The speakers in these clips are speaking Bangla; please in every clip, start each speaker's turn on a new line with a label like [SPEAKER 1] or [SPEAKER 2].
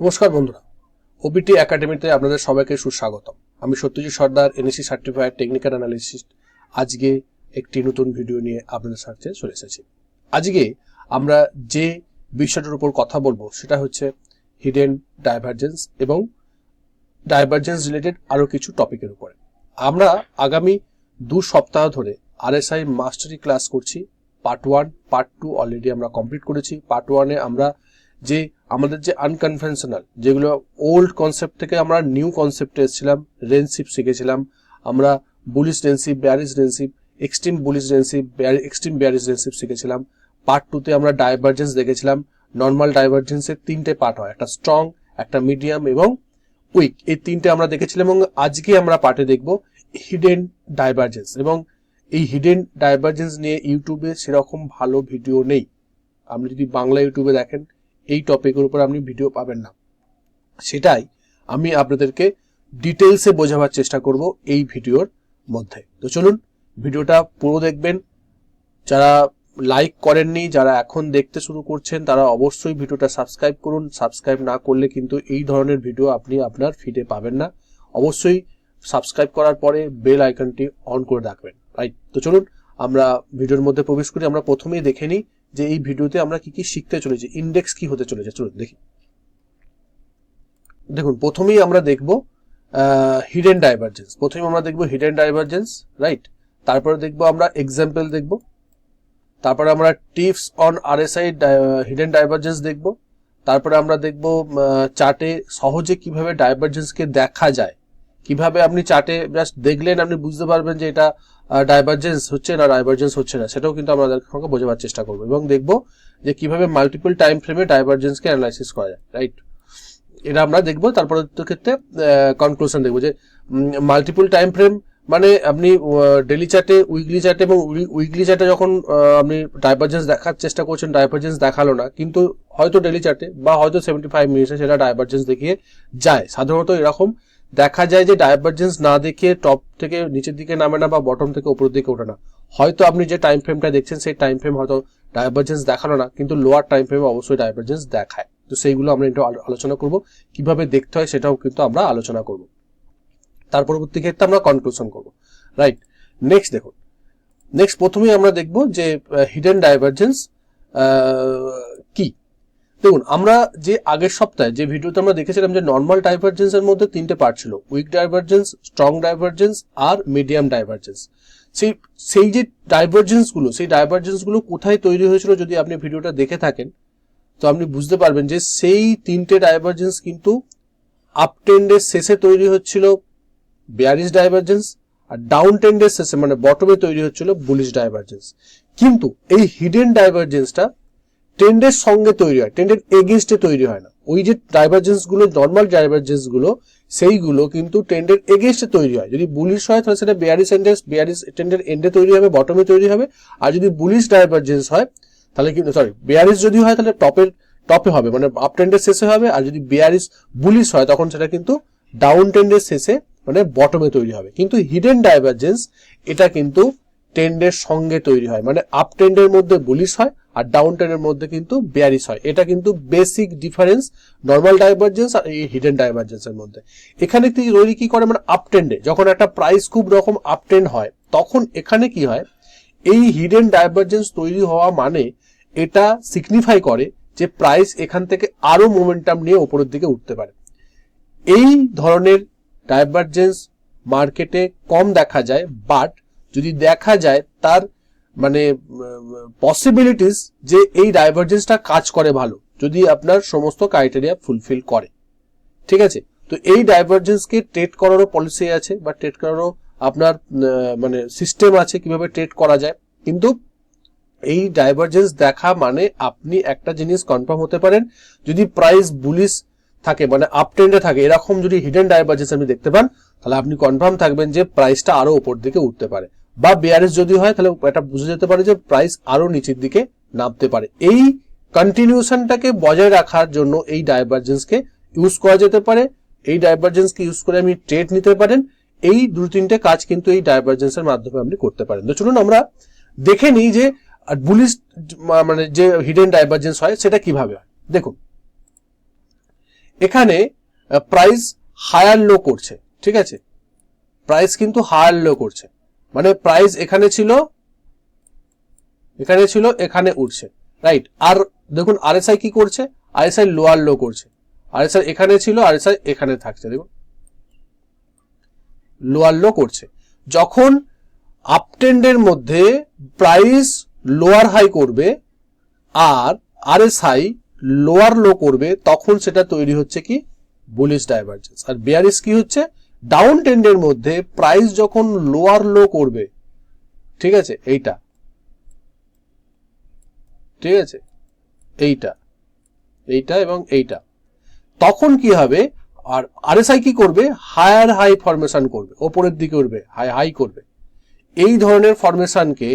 [SPEAKER 1] নমস্কার বন্ধুরা। ওবিটি একাডেমিতে আপনাদের সবাইকে সুস্বাগতম। আমি Satyajit Sardar NAC certified technical analyst আজকে একটি নতুন ভিডিও নিয়ে আপনাদের সাথে চলে এসেছি। আজকে আমরা যে বিষয়টার উপর কথা বলব, সেটা হচ্ছে হিডেন ডাইভারজেন্স এবং ডাইভারজেন্স রিলেটেড আরও কিছু টপিকের উপরে। আমরা আগামী দু সপ্তাহ ধরে আরএসআই মাস্টারি ক্লাস করছি। Part one part two already আমরা কমপ্লিট করেছি। পার্ট ওয়ানে আমরা যে আমাদের যে আনকনভেনশনাল যেগুলো ওল্ড কনসেপ্ট থেকে আমরা নিউ কনসেপ্টে এসেছিলাম রেনশিপ শিখেছিলাম, আমরা bullish range shift bearish range shift extreme bullish range shift extreme bearish range shift শিখেছিলাম। পার্ট টুতে আমরা ডাইভারজেন্স দেখেছিলাম। নর্মাল ডাইভারজেন্সের তিনটে পার্ট হয়, একটা স্ট্রং একটা মিডিয়াম এবং উইক এই তিনটে আমরা দেখেছিলাম এবং আজকে আমরা পার্টে দেখব হিডেন ডাইভারজেন্স এবং এই হিডেন ডাইভারজেন্স নিয়ে ইউটিউবে সেরকম ভালো ভিডিও নেই। আপনি যদি বাংলা ইউটিউবে দেখেন এই টপিকের উপর আপনি ভিডিও পাবেন না। সেটাই আমি আপনাদেরকে ডিটেলসে বোঝাবার চেষ্টা করব এই ভিডিওর মধ্যে। তো চলুন, ভিডিওটা পুরো দেখবেন। যারা লাইক করেননি, যারা এখন দেখতে শুরু করছেন, তারা অবশ্যই ভিডিওটা সাবস্ক্রাইব করুন। সাবস্ক্রাইব না করলে কিন্তু এই ধরনের ভিডিও আপনি আপনার ফিডে পাবেন না। অবশ্যই সাবস্ক্রাইব করার পরে বেল আইকনটি অন করে রাখবেন। রাইট তো চলুন, আমরা ভিডিওর মধ্যে প্রবেশ করি। আমরা প্রথমেই দেখে নিই যে এই ভিডিওতে আমরা কি কি শিখতে চলেছি ইন্ডেক্স কি হতে চলেছে, চলুন দেখি। দেখুন, প্রথমেই আমরা দেখব হিডেন ডাইভারজেন্স প্রথমে আমরা দেখব হিডেন ডাইভারজেন্স রাইট তারপরে দেখব আমরা এক্সাম্পল দেখব। তারপরে আমরা tips on RSI hidden divergence দেখব। তারপরে আমরা দেখব চার্টে সহজে কীভাবে ডাইভারজেন্সকে দেখা যায়। কীভাবে আপনি চার্টে জাস্ট দেখলেন, আপনি বুঝতে পারবেন যে এটা ডাইভারজেন্স হচ্ছে না ডাইভারজেন্স হচ্ছে না, সেটাও কিন্তু আমাদের সঙ্গে বোঝাবার চেষ্টা করব এবং দেখব যে কীভাবে মাল্টিপল টাইম ফ্রেমে ডাইভারজেন্সকে অ্যানালাইসিস করা যায় রাইট এটা আমরা দেখব, তারপরে তো ক্ষেত্রে কনক্লুশন দেখব যে মাল্টিপল টাইম ফ্রেম মানে আপনি ডেলি চার্টে উইকলি চার্টে এবং উইকলি চার্টে যখন আপনি ডাইভারজেন্স দেখার চেষ্টা করছেন ডাইভারজেন্স দেখাল না, কিন্তু হয়তো ডেলি চার্টে বা হয়তো সেভেন্টি ফাইভ মিনিটে সেটা ডাইভারজেন্স দেখিয়ে যায়। সাধারণত এরকম দেখা যায় যে ডাইভারজেন্স না দেখিয়ে টপ থেকে নিচের দিকে নামে না বা বটম থেকে উপরের দিকে ওঠে না। হয়তো আপনি যে টাইম ফ্রেমটা দেখছেন, সেই টাইম ফ্রেম হয়তো ডাইভারজেন্স দেখানো না, কিন্তু লোয়ার টাইম ফ্রেমে অবশ্যই ডাইভারজেন্স দেখায়। তো সেইগুলো আমরা একটু আলোচনা করব। কীভাবে দেখতে হয় সেটাও কিন্তু আমরা আলোচনা করব। তার পরবর্তী ক্ষেত্রে আমরা কনক্লুশন করব। রাইট নেক্সট দেখুন। নেক্সট প্রথমেই আমরা দেখব যে হিডেন ডাইভারজেন্স কি? দেখুন, আমরা যে আগের সপ্তাহে যে ভিডিওতে আমরা দেখেছিলাম যে নর্মাল ডাইভারজেন্স এর মধ্যে তিনটে পার্ট ছিল উইক ডাইভারজেন্স স্ট্রং ডাইভারজেন্স আর মিডিয়াম ডাইভারজেন্স সেই সেই যে ডাইভারজেন্সগুলো, সেই ডাইভারজেন্সগুলো কোথায় তৈরি হয়েছিল যদি আপনি ভিডিওটা দেখে থাকেন, তো আপনি বুঝতে পারবেন যে সেই তিনটে ডাইভারজেন্স কিন্তু আপ টেন্ডের শেষে তৈরি হচ্ছিল বেয়ারিস ডাইভারজেন্স আর ডাউন টেন্ডের শেষে মানে বটমে তৈরি হচ্ছিল বুলিশ ডাইভারজেন্স কিন্তু এই হিডেন ডাইভারজেন্সটা ট্রেন্ডের সঙ্গে তৈরি হয় ট্রেন্ডের এগেনস্টে তৈরি হয় না। ওই যে ডাইভারজেন্সগুলো নর্মাল ডাইভারজেন্সগুলো, সেইগুলো কিন্তু ট্রেন্ডের এগেনস্টে তৈরি হয়। যদি বুলিশ হয়, তাহলে সেটা বেয়ারিস এন্ডেস বেয়ারিস ট্রেন্ডের এন্ডে তৈরি হবে বটমে তৈরি হবে। আর যদি বুলিশ ডাইভারজেন্স হয়, তাহলে কিন্তু সরি বেয়ারিস যদি হয়, তাহলে টপের টপে হবে মানে আপ ট্রেন্ডের শেষে হবে। আর যদি বেয়ারিস বুলিশ হয়, তখন সেটা কিন্তু ডাউন ট্রেন্ডের শেষে মানে বটমে তৈরি হবে। কিন্তু হিডেন ডাইভারজেন্স এটা কিন্তু ট্রেন্ডের সঙ্গে তৈরি হয়। মানে আপ ট্রেন্ডের মধ্যে বুলিশ হয় আর ডাউন ট্রেন্ডের মধ্যে কিন্তু বেয়ারিস হয়। এটা কিন্তু বেসিক ডিফারেন্স নর্মাল ডাইভারজেন্স আর এই হিডেন ডাইভারজেন্সের মধ্যে। এখানে তৈরি কি করে? মানে আপ ট্রেন্ডে যখন একটা প্রাইস খুব রকম আপ ট্রেন্ড হয়, তখন এখানে কি হয়? এই হিডেন ডাইভারজেন্স তৈরি হওয়া মানে এটা সিগনিফাই করে যে প্রাইস এখান থেকে আরও মোমেন্টাম নিয়ে উপরের দিকে উঠতে পারে। এই ধরনের ডাইভারজেন্স মার্কেটে কম দেখা যায় বাট যদি দেখা যায়, তার মানে পসিবিলিটিস যে এই ডাইভারজেন্সটা কাজ করে ভালো, যদি আপনার সমস্ত ক্রাইটেরিয়া ফুলফিল করে। ঠিক আছে? তো এই ডাইভারজেন্সকে ট্রেড করারও পলিসি আছে, বা ট্রেড করারও আপনার মানে সিস্টেম আছে কীভাবে ট্রেড করা যায়। কিন্তু এই ডাইভারজেন্স দেখা মানে আপনি একটা জিনিস কনফার্ম হতে পারেন, যদি প্রাইস বুলিশ থাকে মানে আপ ট্রেন্ডে থাকে, এরকম যদি হিডেন ডাইভারজেন্স আপনি দেখতে পান, তাহলে আপনি কনফার্ম থাকবেন যে প্রাইসটা আরও উপর দিকে উঠতে পারে। বা বেয়ারেস যদি হয়, তাহলে এটা বুঝে যেতে পারে যে প্রাইস আরও নিচের দিকে নামতে পারে। এই কন্টিনিউশনটাকে বজায় রাখার জন্য এই ডাইভারজেন্সকে ইউজ করা যেতে পারে। এই ডাইভারজেন্সকে ইউজ করে আপনি ট্রেড নিতে পারেন। এই দু তিনটে কাজ কিন্তু এই ডাইভারজেন্সের মাধ্যমে আপনি করতে পারেন। তো চলুন আমরা দেখে নিই যে বুলিশ মানে যে হিডেন ডাইভারজেন্স হয়, সেটা কীভাবে হয়? দেখুন, এখানে প্রাইস হায়ার লো করছে, ঠিক আছে? প্রাইস কিন্তু হায়ার লো করছে। মানে প্রাইস এখানে ছিল এখানে ছিল, এখানে উঠছে। রাইট আর দেখুন আরএসআই কি করছে? আরএসআই লোয়ার লো করছে। আরএসআই এখানে ছিল আরএসআই এখানে থাকছে। দেখুন। লোয়ার লো করছে। যখন আপটেন্ডের মধ্যে প্রাইস লোয়ার হাই করবে আর আরএসআই লোয়ার লো করবে, তখন সেটা তৈরি হচ্ছে কি? বুলিশ ডাইভারজেন্স আর বিয়ারিস কি হচ্ছে? ডাউন ট্রেন্ডের মধ্যে প্রাইস যখন লোয়ার লো করবে, ঠিক আছে, এইটা। ঠিক আছে, এইটা এইটা এবং এইটা। তখন কি হবে? আর আরএসআই কি করবে? হায়ার হাই ফরমেশন করবে, ওপরের দিকে উঠবে হাই হাই করবে। এই ধরনের ফরমেশনকে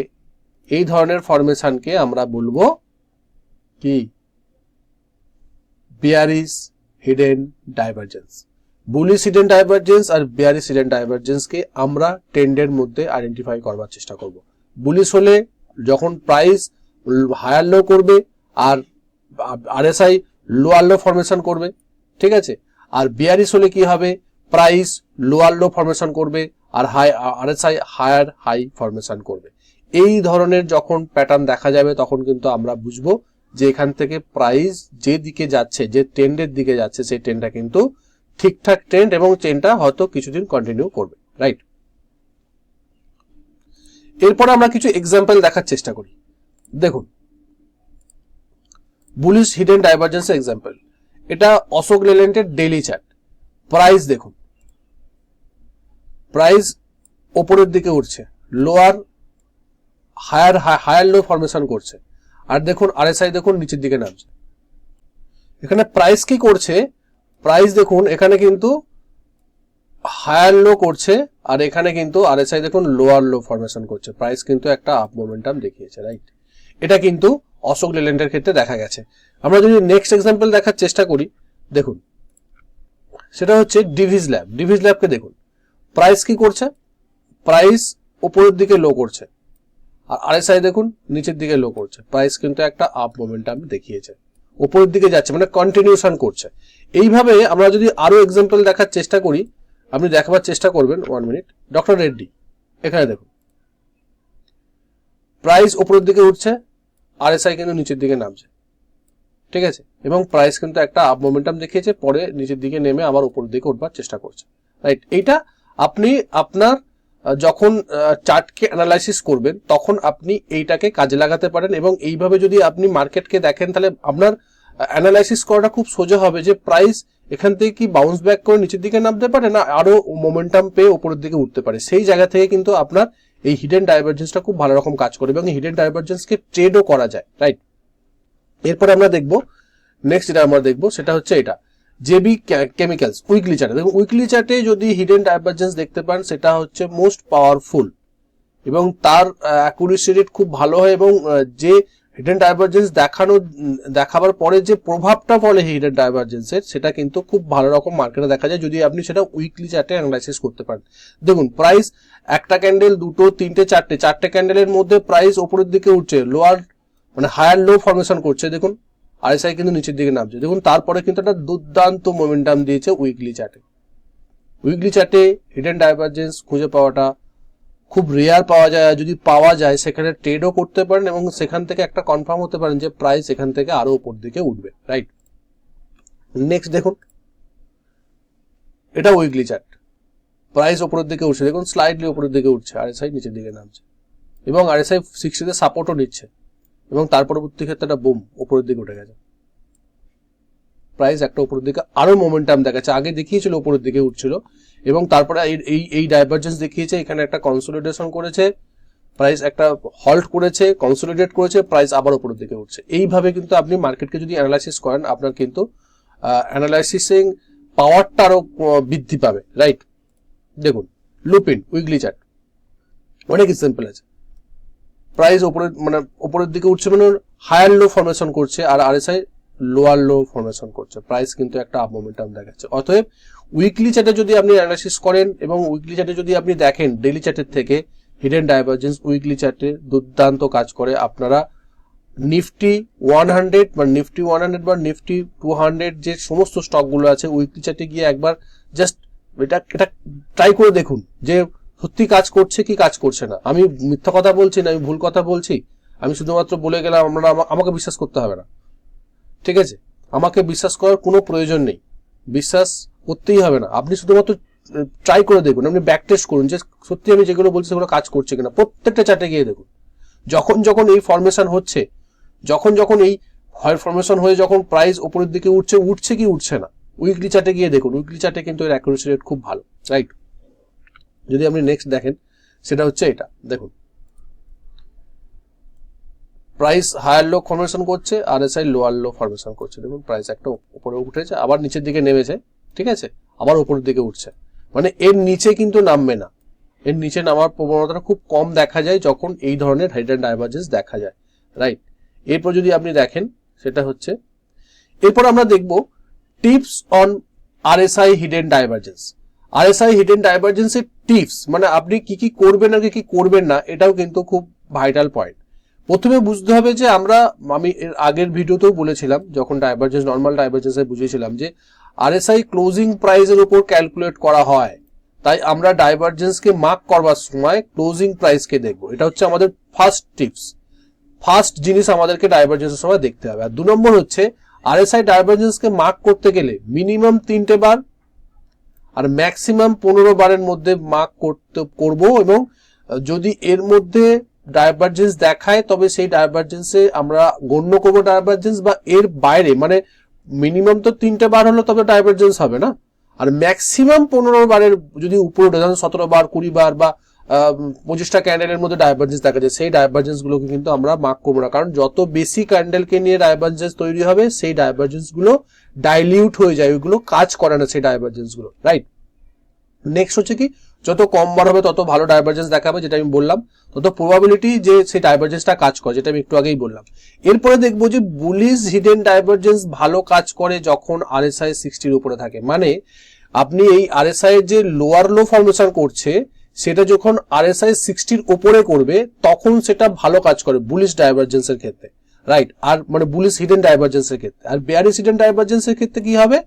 [SPEAKER 1] এই ধরনের ফরমেশনকে আমরা বলব কি? Bearish hidden divergence bullish hidden divergence আর বিয়ারিস হিডেন ডাইভারজেন্সকে আমরা ট্রেন্ডের মধ্যে আইডেন্টিফাই করবার চেষ্টা করব। বুলিশ হলে যখন প্রাইস হায়ার লো করবে আর আরএসআই লোয়ার লো ফরমেশন করবে, ঠিক আছে? আর বিয়ারিস হলে কি হবে? প্রাইস লোয়ার লো ফরমেশন করবে আর high RSI higher high formation করবে। এই ধরনের যখন প্যাটার্ন দেখা যাবে, তখন কিন্তু আমরা বুঝব যে এখান থেকে প্রাইস যে দিকে যাচ্ছে, যে ট্রেন্ডের দিকে যাচ্ছে, সেই ট্রেন্ডটা কিন্তু ঠিকঠাক ট্রেন্ড এবং চেনটা হয়তো কিছুদিন কন্টিনিউ করবে রাইট এরপর আমরা কিছু এক্সাম্পল দেখার চেষ্টা করি। দেখুন বুলিশ হিডেন ডাইভারজেন্স এক্সাম্পল এটা অশোক লেল্যান্ডের ডেইলি চার্ট প্রাইস দেখুন। প্রাইস ওপরের দিকে উঠছে। Lower higher higher low formation করছে। আর দেখুন আরএসআই দেখুন নিচের দিকে নামছে। এখানে প্রাইস কি করছে? প্রাইস দেখুন, এখানে কিন্তু হায়ার লো করছে, আর এখানে কিন্তু আরএসআই দেখুন লোয়ার লো ফরমেশন করছে। প্রাইস কিন্তু একটা আপ মোমেন্টাম দেখিয়েছে রাইট এটা কিন্তু অশোক লেল্যান্ডের ক্ষেত্রে দেখা গেছে। আমরা যদি নেক্সট এক্সাম্পল দেখার চেষ্টা করি, দেখুন, সেটা হচ্ছে ডিভিজ ল্যাব ডিভিজ ল্যাবকে দেখুন প্রাইস কি করছে? প্রাইস উপরের দিকে লো করছে, আর আরএসআই দেখুন নিচের দিকে লো করছে। প্রাইস কিন্তু একটা আপ মোমেন্টাম দেখিয়েছে। উপরের দিকে যাচ্ছে মানে কন্টিনিউশন করছে। এইভাবে আমরা যদি আরও এক্সাম্পল দেখার চেষ্টা করি, আপনি দেখাবার চেষ্টা করবেন ওয়ান মিনিট ডক্টর রেড্ডি এখানে দেখুন। প্রাইস ওপরের দিকে উঠছে আরএসআই কিন্তু নিচের দিকে নামছে। ঠিক আছে? এবং প্রাইস কিন্তু একটা আপ মোমেন্টাম দেখিয়েছে, পরে নিচের দিকে নেমে আবার উপরের দিকে উঠবার চেষ্টা করছে। রাইট এইটা আপনি আপনার যখন চার্টকে অ্যানালাইসিস করবেন, তখন আপনি এইটাকে কাজে লাগাতে পারেন এবং এইভাবে যদি আপনি মার্কেটকে দেখেন, তাহলে আপনার অ্যানালাইসিস করাটা খুব সোজা হবে যে প্রাইস এখান থেকে কি বাউন্স ব্যাক করে নিচের দিকে নামতে পারে না আরও মোমেন্টাম পেয়ে উপরের দিকে উঠতে পারে? সেই জায়গা থেকে কিন্তু আপনার এই হিডেন ডাইভারজেন্সটা খুব ভালো রকম কাজ করে এবং হিডেন ডাইভারজেন্সকে ট্রেডও করা যায় রাইট এরপরে আমরা দেখব নেক্সট যেটা আমরা দেখব সেটা হচ্ছে এটা জেবি কেমিক্যালস উইকলি চার্টে দেখুন উইকলি চার্টে যদি হিডেন ডাইভারজেন্স দেখতে পান, সেটা হচ্ছে মোস্ট পাওয়ারফুল এবং তার অ্যাকুরেসি রেট খুব ভালো হয় এবং যে হিডেন ডাইভারজেন্স দেখানো, দেখাবার পরে যে প্রভাবটা ফলে হিডেন ডাইভারজেন্সের সেটা কিন্তু খুব ভালো রকম মার্কেটে দেখা যায়, যদি আপনি সেটা উইকলি চার্টে অ্যানালাইসিস করতে পারেন। দেখুন প্রাইস একটা ক্যান্ডেল দুটো, তিনটে, চারটে চারটে ক্যান্ডেলের মধ্যে প্রাইস ওপরের দিকে উঠছে লোয়ার মানে হায়ার লো ফরমেশন করছে, দেখুন আরএসআই কিন্তু নিচের দিকে নামছে। দেখুন, তারপরে কিন্তু একটা দুর্দান্ত মোমেন্টাম দিয়েছে উইকলি চার্টে উইকলি চার্টে হিডেন ডাইভারজেন্স খুঁজে পাওয়াটা খুব রেয়ার পাওয়া যায়, আর যদি পাওয়া যায়, সেখানে ট্রেডও করতে পারেন এবং সেখান থেকে একটা কনফার্ম হতে পারেন যে প্রাইস এখান থেকে আরও উপর দিকে উঠবে রাইট নেক্সট দেখুন, এটা উইকলি চার্ট প্রাইস উপরের দিকে উঠছে, দেখুন স্লাইডলি উপরের দিকে উঠছে আরএসআই নিচের দিকে নামছে এবং আরএসআই সিক্সটিতে সাপোর্টও নিচ্ছে এবং তার পরবর্তী ক্ষেত্রে একটা বুম উপরের দিকে উঠে গেছে। প্রাইস একটা উপরের দিকে আরও মোমেন্টাম দেখাচ্ছে। আগে দেখিয়েছিল উপরের দিকে উঠছিল এবং তারপরে এই এই ডাইভারজেন্স দেখিয়েছে, এখানে একটা কনসোলিডেশন করেছে প্রাইস একটা হল্ট করেছে কনসোলিডেট করেছে প্রাইস আবার উপরের দিকে উঠছে। এইভাবে কিন্তু আপনি মার্কেটকে যদি অ্যানালাইসিস করেন, আপনার কিন্তু অ্যানালাইসিসিং পাওয়ারটা আরও বৃদ্ধি পাবে। রাইট দেখুন লুপিন উইকলি চার্ট অনেক সিম্পল আছে। প্রাইস ওপরের মানে ওপরের দিকে উঠছে মানে হায়ার লো ফরমেশন করছে, আর আরএসআই লোয়ার লো ফরমেশন করছে। প্রাইস কিন্তু একটা আপ মোমেন্টাম দেখাচ্ছে। অতএব উইকলি চার্টে যদি আপনি অ্যানালাইসিস করেন এবং উইকলি চার্টে যদি আপনি দেখেন ডেইলি চার্টের থেকে হিডেন ডাইভারজেন্স উইকলি চার্টে দুর্দান্ত কাজ করে আপনারা নিফটি ওয়ান হান্ড্রেড বা নিফটি ওয়ান হান্ড্রেড বা নিফটি টু হান্ড্রেড যে সমস্ত স্টকগুলো আছে উইকলি চার্টে গিয়ে একবার জাস্ট এটা এটা ট্রাই করে দেখুন যে সত্যি কাজ করছে কি কাজ করছে না। আমি মিথ্যা কথা বলছি না, আমি ভুল কথা বলছি, আমি শুধুমাত্র বলে গেলাম আমরা আমাকে বিশ্বাস করতে হবে না। ঠিক আছে? আমাকে বিশ্বাস করার কোনো প্রয়োজন নেই। বিশ্বাস করতেই হবে না। আপনি শুধুমাত্র ট্রাই করে দেখুন। আপনি ব্যাক টেস্ট করুন যে সত্যি আমি যেগুলো বলছি সেগুলো কাজ করছে কিনা। প্রত্যেকটা চার্টে গিয়ে দেখুন। যখন যখন এই ফরমেশন হচ্ছে, যখন যখন এই হয় ফরমেশন হয়ে যখন প্রাইস উপরের দিকে উঠছে উঠছে কি উঠছে না উইকলি চার্টে গিয়ে দেখুন। উইকলি চার্টে কিন্তু এর অ্যাকুরেসি রেট খুব ভালো। রাইট যদি আপনি নেক্সট দেখেন, সেটা হচ্ছে এটা। দেখুন। প্রাইস হায়ার লো ফরমেশন করছে আর S I lower low formation করছে। দেখুন প্রাইস একটা উপরে উঠেছে, আবার নিচের দিকে নেমেছে, ঠিক আছে? আবার উপরের দিকে উঠছে। মানে এর নিচে কিন্তু নামবে না। এর নিচে নামার প্রবণতাটা খুব কম দেখা যায় যখন এই ধরনের হাইড্রেন ডাইভার্জেন্স দেখা যায় রাইট এরপর যদি আপনি দেখেন, সেটা হচ্ছে, এরপর আমরা দেখব tips on RSI hidden divergence RSI hidden ডাইভার্জেন্সের tips মানে আপনি কি কি করবেন আর কি করবেন না, এটাও কিন্তু খুব ভাইটাল পয়েন্ট প্রথমে বুঝতে হবে যে আমরা, আমি এর আগের ভিডিওতেও বলেছিলাম, যখন ডাইভার্জেন্স নর্মাল ডাইভার্জেন্সে বুঝিয়েছিলাম যে আরএসআই ক্লোজিং প্রাইসের উপর ক্যালকুলেট করা হয়। তাই আমরা ডাইভার্জেন্সকে মার্ক করবার সময় ক্লোজিং প্রাইসকে দেখব। এটা হচ্ছে আমাদের ফার্স্ট টিপস ফার্স্ট জিনিস আমাদেরকে ডাইভার্জেন্সের সময় দেখতে হবে। আর দু নম্বর হচ্ছে আর এস আরএসআই ডাইভার্জেন্সকে মার্ক করতে গেলে মিনিমাম তিনটে বার আর ম্যাক্সিমাম পনেরো বারের মধ্যে মার্ক করতে, করব এবং যদি এর মধ্যে ডাইভার্জেন্স দেখায়, তবে সেই ডাইভার্জেন্সে আমরা গণ্য করব ডাইভার্জেন্স বা এর বাইরে মানে মিনিমাম তো তিনটে বার হলো তবে ডাইভার্জেন্স হবে না। আর ম্যাক্সিমাম পনেরো বারের যদি উপরে ওঠে ধরুন সতেরো বার, কুড়ি বার বা পঁচিশটা ক্যান্ডেলের মধ্যে ডাইভার্জেন্স দেখা যায়, সেই ডাইভার্জেন্স গুলোকে কিন্তু আমরা মার্ক করব না। কারণ যত বেশি ক্যান্ডেলকে নিয়ে ডাইভার্জেন্স তৈরি হবে, সেই ডাইভার্জেন্সগুলো ডাইলিউট হয়ে যায়, ওইগুলো কাজ করে না সেই ডাইভার্জেন্সগুলো রাইট নেক্সট হচ্ছে কি? যত কম বার হবে, তত ভালো ডাইভার্জেন্স দেখাবে, যেটা আমি বললাম। তত প্রবাবিলিটি যে সেই ডাইভার্জেন্সটা কাজ করে, যেটা আমি একটু আগেই বললাম। এরপরে দেখব যে বুলিশ হিডেন ডাইভার্জেন্স ভালো কাজ করে যখন আরএসআই সিক্সটির উপরে থাকে। মানে আপনি এই আর আরএসআই এর যে লোয়ার লো ফরমেশন করছে, সেটা যখন আরএসআই সিক্সটির উপরে করবে, তখন সেটা ভালো কাজ করে বুলিশ ডাইভার্জেন্সের ক্ষেত্রে। রাইট আর মানে বুলিশ হিডেন ডাইভার্জেন্সের ক্ষেত্রে। আর বেয়ারিশ হিডেন ডাইভার্জেন্সের ক্ষেত্রে কি হবে?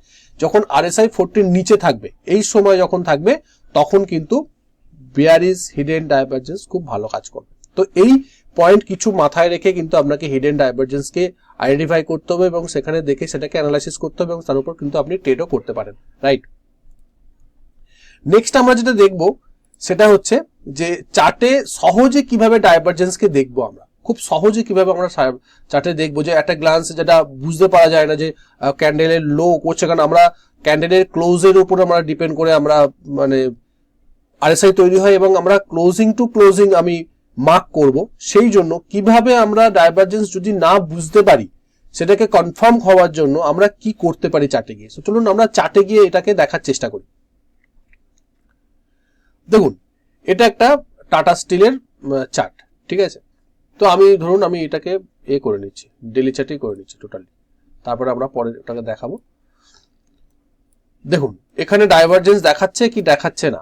[SPEAKER 1] যখন আরএসআই ফোরটির নিচে থাকবে, এই সময় যখন থাকবে তখন কিন্তু বেয়ারিজ হিডেন ডাইভার্জেন্স খুব ভালো কাজ করবে। তো এই পয়েন্ট কিছু মাথায় রেখে কিন্তু আপনাকে হিডেন ডাইভার্জেন্সকে আইডেন্টিফাই করতে হবে এবং সেখানে দেখে সেটাকে অ্যানালাইসিস করতে হবে এবং তার উপর কিন্তু আপনি ট্রেডও করতে পারেন। রাইট নেক্সট আমরা যেটা দেখব, সেটা হচ্ছে যে চার্টে সহজে কীভাবে ডাইভার্জেন্সকে দেখব আমরা? খুব সহজে কীভাবে আমরা চার্টে দেখব যে একটা গ্লান্স যেটা বুঝতে পারা যায় না যে ক্যান্ডেলের লো করছে। কারণ আমরা ক্যান্ডেলের ক্লোজের উপর আমরা ডিপেন্ড করে আমরা মানে আরএসআই তৈরি হয় এবং আমরা ক্লোজিং টু ক্লোজিং আমি মার্ক করব। সেই জন্য কীভাবে আমরা ডাইভার্জেন্স যদি না বুঝতে পারি সেটাকে কনফার্ম হওয়ার জন্য আমরা কি করতে পারি চার্টে গিয়ে? So, চলুন আমরা চার্টে গিয়ে এটাকে দেখার চেষ্টা করি। দেখুন এটা একটা টাটা স্টিলের চার্ট ঠিক আছে? তো আমি ধরুন আমি এটাকে এ করে নিচ্ছি ডেলি চার্টই করে নিচ্ছি টোটালি তারপরে আমরা পরে ওটাকে দেখাবো। দেখুন, এখানে ডাইভারজেন্স দেখাচ্ছে কি দেখাচ্ছে না?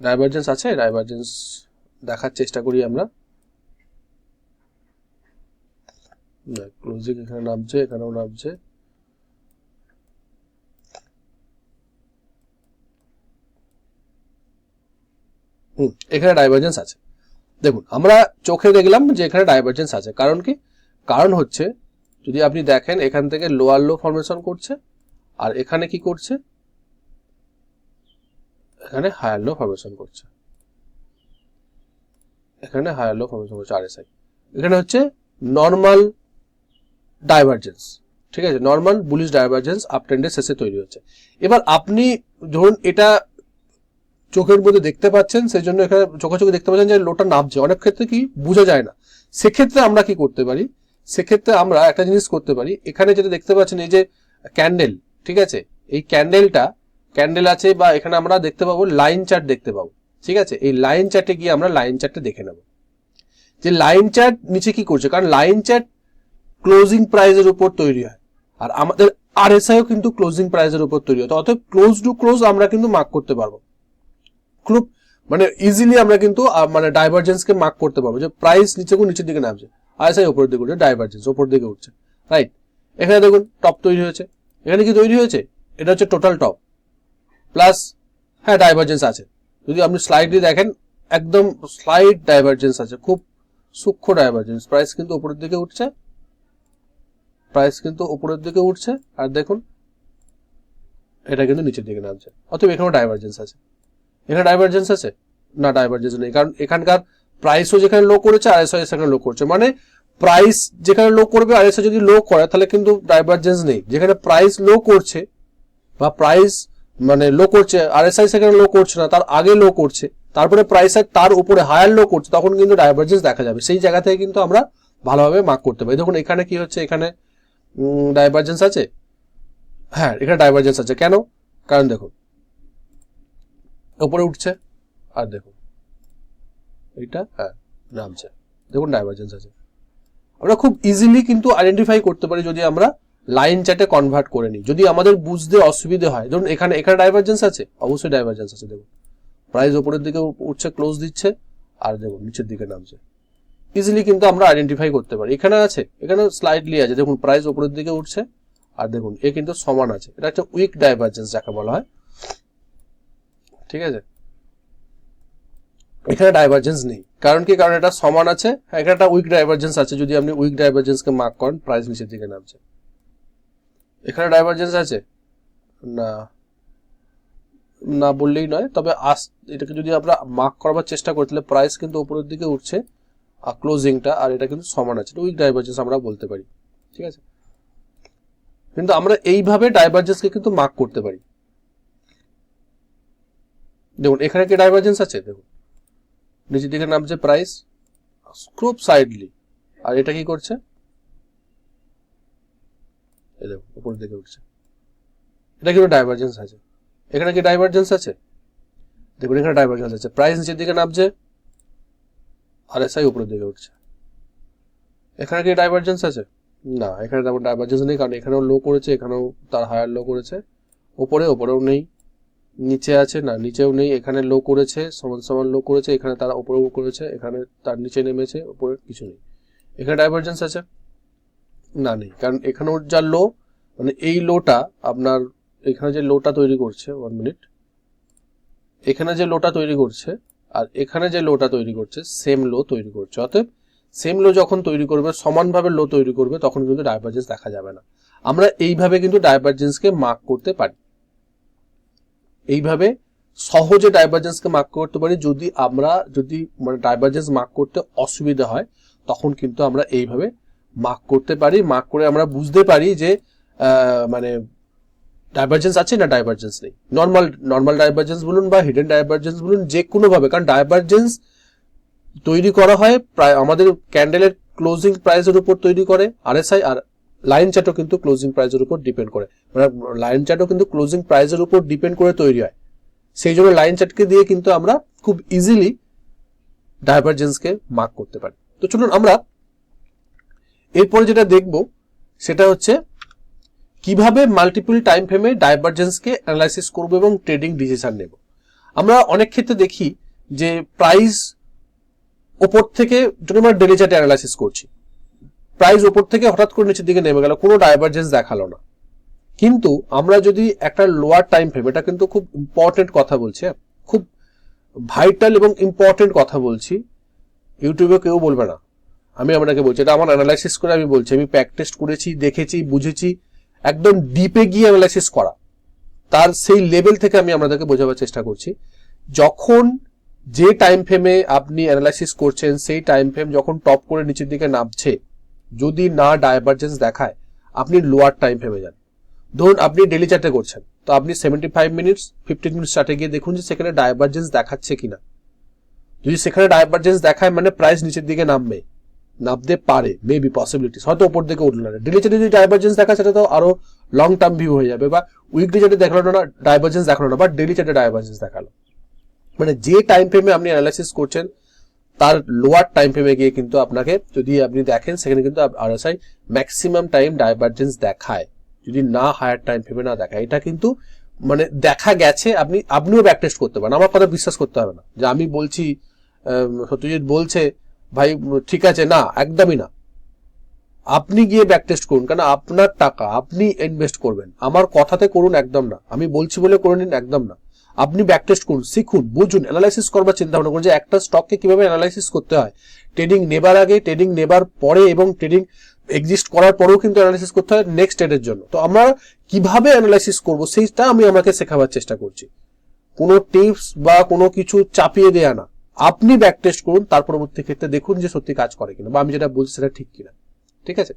[SPEAKER 1] ডাইভার্জেন্স আছে ডাইভারজেন্স দেখার চেষ্টা করি আমরা। ক্লোজিং এখানে নামছে, এখানেও নামছে। হুম, এখানে ডাইভার্জেন্স আছে। দেখুন, আমরা চোখে দেখলাম যে এখানে ডাইভারজেন্স আছে। কারণ কি? কারণ হচ্ছে যদি আপনি দেখেন, এখান থেকে লোয়ার লো ফরমেশন করছে, আর এখানে কি করছে? এখানে হায়ার লো ফরমেশন করছে। এখানে হায়ার লো ফরমেশন করছে আরএসআই এখানে হচ্ছে নর্মাল ডাইভার্জেন্স ঠিক আছে? নর্মাল বুলিশ ডাইভার্জেন্স আপ ট্রেন্ডের শেষে তৈরি হচ্ছে। এবার আপনি ধরুন এটা চোখের মধ্যে দেখতে পাচ্ছেন সেই জন্য এখানে চোখে চোখে দেখতে পাচ্ছেন যে লোটা নামছে। অনেক ক্ষেত্রে কি বোঝা যায় না। সেক্ষেত্রে আমরা কি করতে পারি? সেক্ষেত্রে আমরা একটা জিনিস করতে পারি। এখানে যেটা দেখতে পাচ্ছেন এই যে ক্যান্ডেল ঠিক আছে? এই ক্যান্ডেলটা ক্যান্ডেল আছে বা এখানে আমরা দেখতে পাবো লাইন চার্ট দেখতে পাবো। ঠিক আছে? এই লাইন চার্টে গিয়ে আমরা লাইন চার্টে দেখে নেব। যে লাইন চার্ট নিচে কি করছে? কারণ লাইন চার্ট ক্লোজিং প্রাইজের উপর তৈরি হয়। আর আমাদের আর আরএসআইও কিন্তু ক্লোজিং প্রাইজের উপর তৈরি হয়। অতএব ক্লোজ টু ক্লোজ আমরা কিন্তু মার্ক করতে পারব। খুব মানে ইজিলি আমরা কিন্তু মানে ডাইভারজেন্সকে মার্ক করতে পারব। যে প্রাইস নিচে নিচের দিকে নামছে। আইএসআই উপরের দিকে উঠছে ডাইভারজেন্স উপর দিকে উঠছে রাইট এখানে দেখুন টপ তৈরি হয়েছে। এখানে কি তৈরি হয়েছে? এটা হচ্ছে টোটাল টপ প্লাস হ্যাঁ ডাইভারজেন্স আছে। যদি আপনি স্লাইডলি দেখেন, একদম স্লাইড ডাইভারজেন্স আছে, খুব সূক্ষ্ম ডাইভারজেন্স প্রাইস কিন্তু উপরের দিকে উঠছে। প্রাইস কিন্তু উপরের দিকে উঠছে। আর দেখুন, এটা কিন্তু নিচের দিকে নামছে। অথবা এখানেও ডাইভারজেন্স আছে। এখানে ডাইভারজেন্স আছে? না ডাইভারজেন্স নেই। কারণ এখানকার প্রাইসও যেখানে লো করেছে আর এসও সেখানে লো করছে। মানে প্রাইস যেখানে লো করবে আর এসও যদি লো করে, তাহলে কিন্তু ডাইভারজেন্স নেই। যেখানে প্রাইস লো করছে বা প্রাইস মানে লো করছে আর এসআই সেখানে লো করছে না, তার আগে লো করছে, তারপরে প্রাইস তার উপরে হায়ার লো করছে, তখন কিন্তু ডাইভারজেন্স দেখা যাবে। সেই জায়গা থেকে কিন্তু আমরা ভালোভাবে মার্ক করতে পারি। দেখুন, এখানে কি হচ্ছে? এখানে ডাইভারজেন্স আছে? হ্যাঁ এখানে ডাইভারজেন্স আছে। কেন? কারণ দেখুন, উপরে উঠছে, আর দেখুন এইটা হ্যাঁ নামছে। দেখুন ডাইভারজেন্স আছে। আমরা খুব ইজিলি কিন্তু আইডেন্টিফাই করতে পারি যদি আমরা লাইন চ্যাটে কনভার্ট করে নিই। যদি আমাদের বুঝতে অসুবিধে হয়, ধরুন এখানে এখানে ডাইভারজেন্স আছে? অবশ্যই ডাইভারজেন্স আছে, দেখুন। প্রাইস উপরের দিকে উঠছে ক্লোজ দিচ্ছে, আর দেখুন, নিচের দিকে নামছে। ইজিলি কিন্তু আমরা আইডেন্টিফাই করতে পারি। এখানে আছে, এখানে স্লাইডলি আছে। দেখুন প্রাইস উপরের দিকে উঠছে, আর দেখুন, এ কিন্তু সমান আছে। এটা একটা উইক ডাইভারজেন্স যাকে বলা হয়। ঠিক আছে? এখানে ডাইভারজেন্স নেই। কারণ কি? কারণ এটা সমান আছে। এখানে একটা উইক ডাইভারজেন্স আছে। যদি আপনি উইক ডাইভারজেন্সকে মার্ক করেন প্রাইস নিচের দিকে নামছে। এখানে ডাইভারজেন্স আছে? না। না বললেই নয়। তবে আস, এটাকে যদি আমরা মার্ক করবার চেষ্টা করি, তাহলে প্রাইস কিন্তু উপরের দিকে উঠছে, আর ক্লোজিংটা আর এটা কিন্তু সমান আছে। উইক ডাইভারজেন্স আমরা বলতে পারি। ঠিক আছে? কিন্তু আমরা এইভাবে ডাইভারজেন্সকে কিন্তু মার্ক করতে পারি। দেখুন, এখানে কি ডাইভারজেন্স আছে? দেখুন। নিচের দিকে নামছে প্রাইস খুব সাইডলি আর এটা কি করছে? এই উপরের দিকে উঠছে। এটা কিন্তু ডাইভারজেন্স আছে? এখানে কি ডাইভারজেন্স আছে? দেখুন, এখানে ডাইভারজেন্স আছে। প্রাইস নিচের দিকে নামছে আর এসআই উপরের দিকে উঠছে। এখানে কি ডাইভারজেন্স আছে? না, এখানে তেমন ডাইভারজেন্স নেই, কারণ এখানেও লো করেছে, এখানেও তার হায়ার লো করেছে। ওপরে ওপরেও নেই। নিচে আছে, না, নিচেও নেই, এখানে লো করেছে, সমান সমান লো করেছে, এখানে তারা ওপরেও করেছে, এখানে তার নিচে নেমেছে ওপরে কিছু নেই। এখানে ডাইভারজেন্স আছে? না, নেই, কারণ এখানেও যা লো মানে এই লোটা আপনার, এখানে যে লোটা তৈরি করছে ওয়ান মিনিট এখানে যে লোটা তৈরি করছে, আর এখানে যে লোটা তৈরি করছে সেম লো তৈরি করছে। অতএব সেম লো যখন তৈরি করবে, সমানভাবে লো তৈরি করবে, তখন কিন্তু ডাইভারজেন্স দেখা যাবে না। আমরা এইভাবে কিন্তু ডাইভারজেন্সকে মার্ক করতে পারি। এইভাবে সহজে ডাইভারজেন্সকে মার্ক করতে পারি। যদি আমরা, যদি মানে ডাইভারজেন্স মার্ক করতে অসুবিধা হয়, তখন কিন্তু আমরা এইভাবে মার্ক করতে পারি। মার্ক করে আমরা বুঝতে পারি যে মানে ডাইভারজেন্স আছে না ডাইভারজেন্স নেই। নর্মাল নর্মাল ডাইভারজেন্স বলুন বা হিডেন ডাইভারজেন্স বলুন, যে কোনো ভাবে কারণ ডাইভারজেন্স তৈরি করা হয় প্রায় আমাদের ক্যান্ডেলের ক্লোজিং প্রাইসের উপর তৈরি করে আরএসআই আর লাইন চার্টও কিন্তু ক্লোজিং প্রাইসের উপর ডিপেন্ড করে। মানে লাইন চার্টও কিন্তু ক্লোজিং প্রাইসের উপর ডিপেন্ড করে তৈরি হয়। সেই জন্য লাইন চার্টকে দিয়ে কিন্তু আমরা খুব ইজিলি ডাইভারজেন্সকে মার্ক করতে পারি। তো চলুন আমরা এরপরে যেটা দেখব, সেটা হচ্ছে কীভাবে মাল্টিপল টাইম ফ্রেমে ডাইভারজেন্সকে অ্যানালাইসিস করব এবং ট্রেডিং ডিসিশন নেব। আমরা অনেক ক্ষেত্রে দেখি যে প্রাইস ওপর থেকে যদি আমরা ডেলি চার্টে অ্যানালাইসিস করছি প্রাইস ওপর থেকে হঠাৎ করে নিচের দিকে নেমে গেল, কোনো ডাইভারজেন্স দেখাল না। কিন্তু আমরা যদি একটা লোয়ার টাইম ফ্রেম এটা কিন্তু খুব ইম্পর্টেন্ট কথা বলছি হ্যাঁ? খুব ভাইটাল এবং ইম্পর্টেন্ট কথা বলছি। ইউটিউবে কেউ বলবে না। আমি আপনাকে বলছি, এটা আমার অ্যানালাইসিস করে আমি বলছি, আমি প্যাক টেস্ট করেছি, দেখেছি, বুঝেছি, একদম ডিপে গিয়ে অ্যানালাইসিস করা। তার সেই লেভেল থেকে আমি আপনাদেরকে বোঝাবার চেষ্টা করছি। যখন যে টাইম ফ্রেমে আপনি অ্যানালাইসিস করছেন, সেই টাইম ফ্রেম যখন টপ করে নিচের দিকে নামছে যদি না ডাইভারজেন্স দেখায়, আপনি লোয়ার টাইম ফ্রেমে যান। ধরুন আপনি ডেলি চার্টে করছেন, তো আপনি seventy five minutes fifteen minutes চার্টে গিয়ে দেখুন যে সেখানে ডাইভারজেন্স দেখাচ্ছে কিনা। যদি সেখানে ডাইভারজেন্স দেখায় মানে প্রাইস নিচের দিকে নামবে, নামতে পারে মেবি পসিবিলিটিস হয়তো ওপর দিকে উঠল না। ডেলি চার্টে যদি ডাইভারজেন্স দেখা সেটা তো আরও লং টার্ম ভিউ হয়ে যাবে, বা উইকলি চার্টে দেখাল না ডাইভারজেন্স দেখাল না, বা ডেলি চার্টে ডাইভারজেন্স দেখাল। মানে যে টাইম ফ্রেমে আপনি অ্যানালাইসিস করছেন তার লোয়ার টাইম ফ্রেমে গিয়ে কিন্তু আপনাকে যদি আপনি দেখেন, সেখানে কিন্তু আরএসআই ম্যাক্সিমাম টাইম ডাইভারজেন্স দেখায়। যদি না হায়ার টাইম ফ্রেমে না দেখায়, এটা কিন্তু মানে দেখা গেছে, আপনি, আপনিও ব্যাক টেস্ট করতে পারেন। আমার কথা বিশ্বাস করতে হবে না। যে আমি বলছি সত্যজিৎ বলছে, ভাই, ঠিক আছে, না, একদমই না। আপনি গিয়ে ব্যাক টেস্ট করুন, কারণ আপনার টাকা, আপনি ইনভেস্ট করবেন। আমার কথাতে করুন, একদম না। আমি বলছি বলে করে নিন, একদম না। আপনি ব্যাক টেস্ট করুন, শিখুন, বুঝুন অ্যানালাইসিস করবার চিন্তা ভাবনা করুন যে একটা স্টককে কীভাবে অ্যানালাইসিস করতে হয়। ট্রেডিং নেবার আগে ট্রেডিং নেবার পরে এবং ট্রেডিং এক্সিস্ট করার পরেও কিন্তু অ্যানালাইসিস করতে হয় নেক্সট ট্রেডের জন্য। তো আমরা কীভাবে অ্যানালাইসিস করব সেইটা আমি আমাকে শেখাবার চেষ্টা করছি। কোনো টিপস বা কোনো কিছু চাপিয়ে দেয়া না। আপনি ব্যাক টেস্ট করুন, তার পরবর্তী ক্ষেত্রে দেখুন যে সত্যি কাজ করে কিনা বা আমি যেটা বলছি সেটা ঠিক কিনা। ঠিক আছে?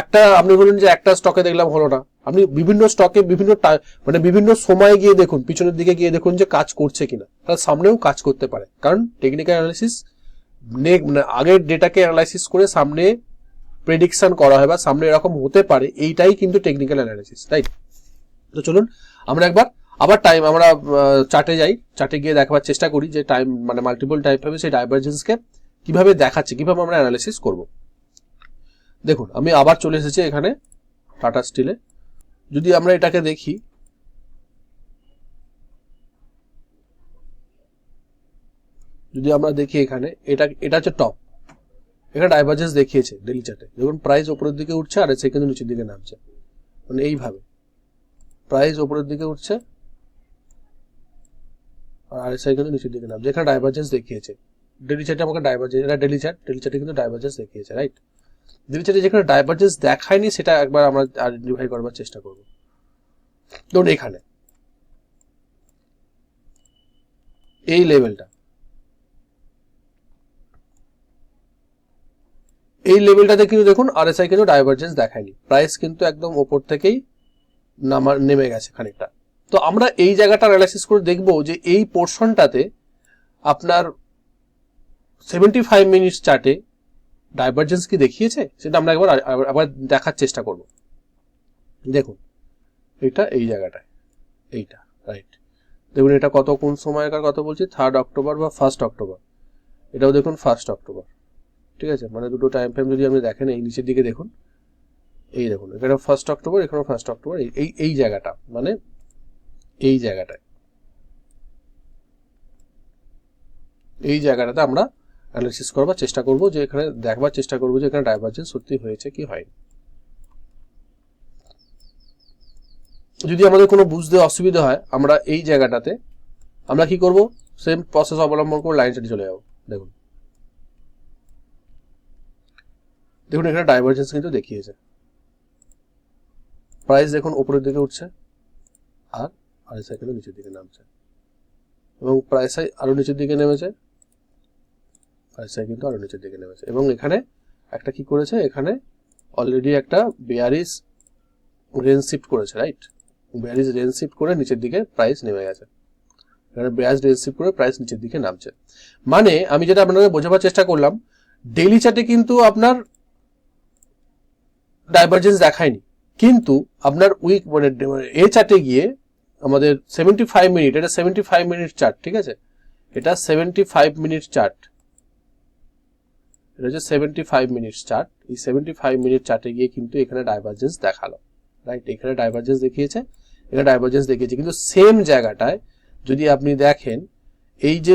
[SPEAKER 1] একটা, আপনি বলুন যে একটা স্টকে দেখলাম হলো না। আপনি বিভিন্ন স্টকে বিভিন্ন মানে বিভিন্ন সময় গিয়ে দেখুন, পিছনের দিকে গিয়ে দেখুন যে কাজ করছে কিনা। তার সামনেও কাজ করতে পারে। কারণ টেকনিক্যাল অ্যানালিসিস মানে আগের ডেটাকে অ্যানালাইসিস করে সামনে প্রেডিকশন করা হয় বা সামনে এরকম হতে পারে, এইটাই কিন্তু টেকনিক্যাল অ্যানালিসিস রাইট তো চলুন, আমরা একবার, আবার টাইম আমরা চার্টে যাই। চার্টে গিয়ে দেখাবার চেষ্টা করি যে টাইম মানে মাল্টিপল টাইম হবে সেই ডাইভারজেন্সকে কীভাবে দেখাচ্ছে, কীভাবে আমরা অ্যানালিসিস করব। দেখুন, আমি আবার চলে এসেছি এখানে টাটা স্টিলে যদি আমরা এটাকে দেখি, যদি আমরা দেখি এখানে, এটা এটা হচ্ছে টপ এখানে ডাইভারজেন্স দেখিয়েছে ডেলি চার্টে দেখুন প্রাইস ওপরের দিকে উঠছে আর সেকেন্ড নিচের দিকে নামছে। মানে এইভাবে। প্রাইস ওপরের দিকে উঠছে আর আরএসআই কিন্তু নিচের দিকে নামছে। এখানে ডাইভারজেন্স দেখিয়েছে। ডেলি চার্টে আমাকে ডাইভারজেন্স এটা ডেলি চার্ট ডেলি চার্টে কিন্তু ডাইভারজেন্স দেখিয়েছে রাইট ডেলি যেখানে ডাইভারজেন্স দেখায়নি, সেটা একবার আমরা আইডেন্টিফাই করবার চেষ্টা করব। ধরুন এখানে। এই লেভেলটা। এই লেভেলটাতে কিন্তু দেখুন আরএসআই কিন্তু ডাইভারজেন্স দেখায়নি? প্রাইস কিন্তু একদম ওপর থেকেই নামা, নেমে গেছে খানিকটা। তো আমরা এই জায়গাটা অ্যানালাইসিস করে দেখব যে এই পোর্শনটাতে আপনার সেভেন্টি ফাইভ মিনিটস চার্টে ডাইভারজেন্স কি দেখিয়েছে, সেটা আমরা একবার, আবার- দেখার চেষ্টা করব। দেখুন, এটা এই জায়গাটায়, এইটা রাইট দেখুন, এটা কত, কোন সময়কার কথা বলছি? থার্ড অক্টোবর বা ফার্স্ট অক্টোবর এটাও দেখুন ফার্স্ট অক্টোবর ঠিক আছে? মানে দুটো টাইম ফ্রেম যদি আপনি দেখেন, এই নিচের দিকে দেখুন, এই দেখুন এখানে ফার্স্ট অক্টোবর এখানে ফার্স্ট অক্টোবর এই এই জায়গাটা মানে এই জায়গাটায়। এই জায়গাটাতে আমরা অ্যানালিসিস করবার চেষ্টা করব যে এখানে দেখবার চেষ্টা করব যে এখানে ডাইভারজেন্স সত্যি হয়েছে কি হয়নি। যদি আমাদের কোনো বুঝতে অসুবিধা হয়, আমরা এই জায়গাটাতে আমরা কি করব? সেম প্রসেস অবলম্বন করে লাইন চলে যাব। দেখুন। দেখুন, এখানে ডাইভারজেন্স কিন্তু দেখিয়েছে। প্রাইস দেখুন উপরের দিকে উঠছে, আর আরএসআই কিন্তু নিচের দিকে নামছে। এবং প্রাইসআই আরও নিচের দিকে নেমেছে। আরএসআই কিন্তু আরও নিচের দিকে নেমেছে। এবং এখানে একটা কি করেছে? এখানে অলরেডি একটা বেয়ারিস রেঞ্জ শিফট করেছে রাইট বেয়ারিস রেঞ্জ শিফট করে নিচের দিকে প্রাইস নেমে গেছে। এখানে বেয়ারিস রেঞ্জ শিফট করে প্রাইস নিচের দিকে নামছে। মানে আমি যেটা আপনাদের বোঝাবার চেষ্টা করলাম ডেইলি চার্টে কিন্তু আপনার ডাইভারজেন্স দেখায়নি। কিন্তু আপনার উইক মানে এ চার্টে গিয়ে আমাদের সেভেন্টি ফাইভ মিনিট এটা সেভেন্টি ফাইভ মিনিট চার্ট ঠিক আছে? এটা সেভেন্টি ফাইভ মিনিট চার্ট এটা হচ্ছে সেভেন্টি ফাইভ মিনিট চার্ট এই সেভেন্টি ফাইভ মিনিট চার্টে গিয়ে কিন্তু এখানে ডাইভারজেন্স দেখাল। রাইট এখানে ডাইভারজেন্স দেখিয়েছে, এখানে ডাইভারজেন্স দেখিয়েছে। কিন্তু সেম জায়গাটায় যদি আপনি দেখেন, এই যে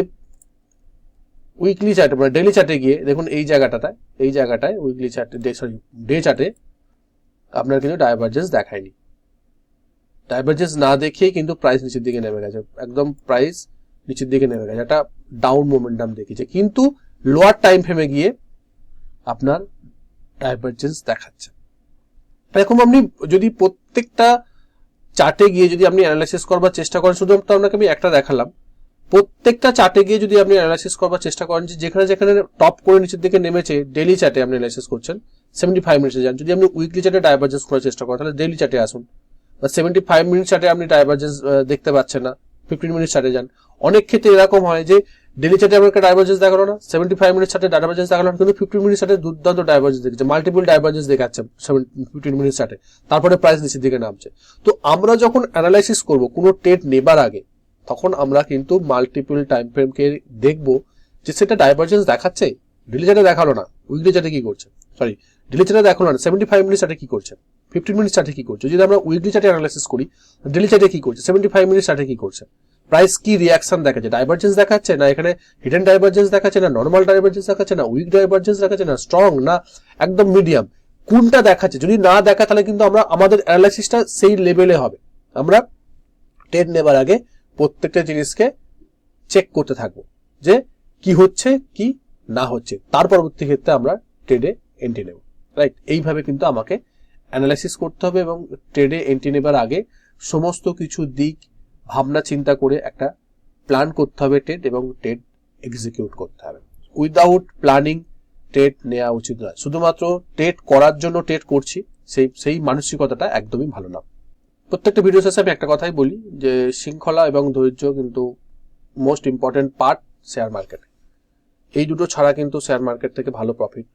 [SPEAKER 1] উইকলি চার্টে মানে ডেলি চার্টে গিয়ে দেখুন এই জায়গাটাতে এই জায়গাটায় উইকলি চার্টে ডে সরি ডে চার্টে আপনার কিন্তু ডাইভারজেন্স দেখায়নি। ডাইভারজেন্স না দেখিয়ে কিন্তু প্রাইস নিচের দিকে নেমে গেছে। একদম প্রাইস নিচের দিকে নেমে গেছে। একটা ডাউন মোমেন্টাম দেখিয়েছে। কিন্তু লোয়ার টাইম ফ্রেমে গিয়ে আপনার ডাইভারজেন্স দেখাচ্ছে। এরকম আপনি যদি প্রত্যেকটা চার্টে গিয়ে যদি আপনি অ্যানালাইসিস করবার চেষ্টা করেন, শুধুমাত্র আপনাকে আমি একটা দেখালাম, প্রত্যেকটা চার্টে গিয়ে যদি আপনি অ্যানালাইসিস করবার চেষ্টা করেন, যে যেখানে যেখানে টপ করে নিচের দিকে নেমেছে ডেলি চার্টে আপনি অ্যানালাইসিস করছেন সেভেন্টি ফাইভ মিনিটসে যান। যদি আপনি উইকলি চার্টে ডাইভারজেন্স করার চেষ্টা করেন, তাহলে ডেলি চার্টে আসুন। বা সেভেন্টি ফাইভ মিনিট চার্টে আপনি ডাইভারজেন্স দেখতে পাচ্ছেন না ফিফটিন মিনিট চার্টে যান। অনেক ক্ষেত্রে এরকম হয় যে ডেলি চার্টে আমাকে ডাইভারজেন্স দেখাল না সেভেন্টি ফাইভ মিনিট চার্টে ডাইভার্জেন্স দেখাল না কিন্তু ফিফটিন মিনিট চার্টে দুর্দান্ত ডাইভারজেন্স দেখছে মাল্টিপল ডাইভার্জেন্স দেখাচ্ছে ফিফটিন মিনিট চার্টে তারপরে প্রাইস নিচের দিকে নামছে তো আমরা যখন অ্যানালাইসিস করব কোনো ট্রেড নেবার আগে তখন আমরা কিন্তু মাল্টিপল টাইম ফ্রেমকে দেখব যে সেটা ডাইভারজেন্স দেখাচ্ছে ডেলি চার্টে দেখাল না উইকলি চার্টে কি করছে সরি ডেলি চার্টে দেখাল না সেভেন্টি ফাইভ মিনিট চার্টে কি করছে ফিফটিন মিনিট চার্টে কি করছে যদি আমরা উইকলি চার্টে অ্যানালাইসিস করি ডেলি চার্টে কি করছে সেভেন্টি ফাইভ মিনিট চার্টে কি করছে প্রাইস কি রিয়াকশন দেখাচ্ছে? ডাইভারজেন্স দেখাচ্ছে না এখানে হিডেন ডাইভারজেন্স দেখাচ্ছে না নর্মাল ডাইভারজেন্স দেখাচ্ছে না উইক ডাইভারজেন্স দেখাচ্ছে না স্ট্রং না, একদম মিডিয়াম কোনটা দেখাচ্ছে? যদি না দেখা তাহলে কিন্তু আমরা, আমাদের অ্যানালাইসিসটা সেই লেভেলে হবে। আমরা ট্রেড নেবার আগে প্রত্যেকটা জিনিসকে চেক করতে থাকব যে কি হচ্ছে, কি না হচ্ছে। তার পরবর্তী ক্ষেত্রে আমরা ট্রেডে এন্ট্রি নেব। রাইট এইভাবে কিন্তু আমাকে অ্যানালাইসিস করতে হবে এবং ট্রেডে এন্ট্রি নেবার আগে সমস্ত কিছু দিক ভাবনা চিন্তা করে একটা প্ল্যান করতে হবে ট্রেড এবং ট্রেড এক্সিকিউট করতে হবে। উইদাউট প্ল্যানিং ট্রেড নেওয়া উচিত নয়। শুধুমাত্র টেট করার জন্য টেট করছি, সেই সেই মানসিকতাটা একদমই ভালো না। প্রত্যেকটা ভিডিও শেষে আমি একটা কথাই বলি যে, শৃঙ্খলা এবং ধৈর্য কিন্তু মোস্ট ইম্পর্টেন্ট পার্ট শেয়ার মার্কেটে এই দুটো ছাড়া কিন্তু শেয়ার মার্কেট থেকে ভালো প্রফিট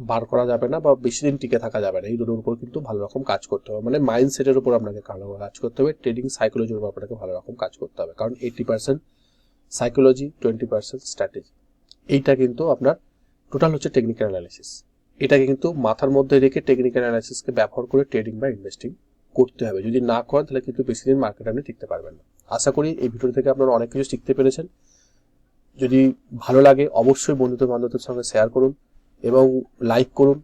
[SPEAKER 1] বার করা যাবে না বা বেশি দিন টিকে থাকা যাবে না। এই দুটোর উপর কিন্তু ভালো রকম কাজ করতে হবে। মানে মাইন্ডসেটের উপর আপনাকে ভালো কাজ করতে হবে। ট্রেডিং সাইকোলজির উপর আপনাকে ভালো রকম কাজ করতে হবে। কারণ eighty percent psychology twenty percent strategy এইটা কিন্তু আপনার টোটাল হচ্ছে টেকনিক্যাল অ্যানালাইসিস এটাকে কিন্তু মাথার মধ্যে রেখে টেকনিক্যাল অ্যানালাইসিসকে ব্যবহার করে ট্রেডিং বা ইনভেস্টিং করতে হবে। যদি না করেন, তাহলে কিন্তু বেশি দিন মার্কেট আপনি টিকতে পারবেন না। আশা করি এই ভিডিও থেকে আপনারা অনেক কিছু শিখতে পেরেছেন। যদি ভালো লাগে, অবশ্যই বন্ধুদের বান্ধবদের সঙ্গে শেয়ার করুন। এবং লাইক করুন।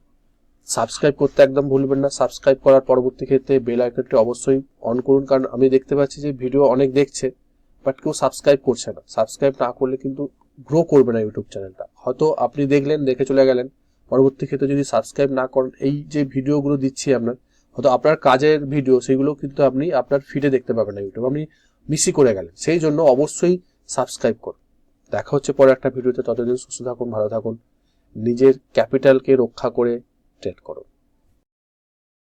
[SPEAKER 1] সাবস্ক্রাইব করতে একদম ভুলবেন না। সাবস্ক্রাইব করার পরবর্তী ক্ষেত্রে বেল আইকনটি অবশ্যই অন করুন। কারণ আমি দেখতে পাচ্ছি যে ভিডিও অনেক দেখছে বাট কেউ সাবস্ক্রাইব করছে না। সাবস্ক্রাইব না করলে কিন্তু গ্রো করবে না ইউটিউব চ্যানেলটা হয়তো আপনি দেখলেন, দেখে চলে গেলেন। পরবর্তী ক্ষেত্রে যদি সাবস্ক্রাইব না করেন, এই যে ভিডিওগুলো দিচ্ছি আপনার হয়তো আপনার কাজের ভিডিও সেগুলো কিন্তু আপনি আপনার ফিডে দেখতে পাবেন না ইউটিউব আপনি মিসই করে গেলেন। সেই জন্য অবশ্যই সাবস্ক্রাইব করুন। দেখা হচ্ছে পরে একটা ভিডিওতে ততদিন সুস্থ থাকুন, ভালো থাকুন। নিজের ক্যাপিটালকে রক্ষা করে ট্রেড করুন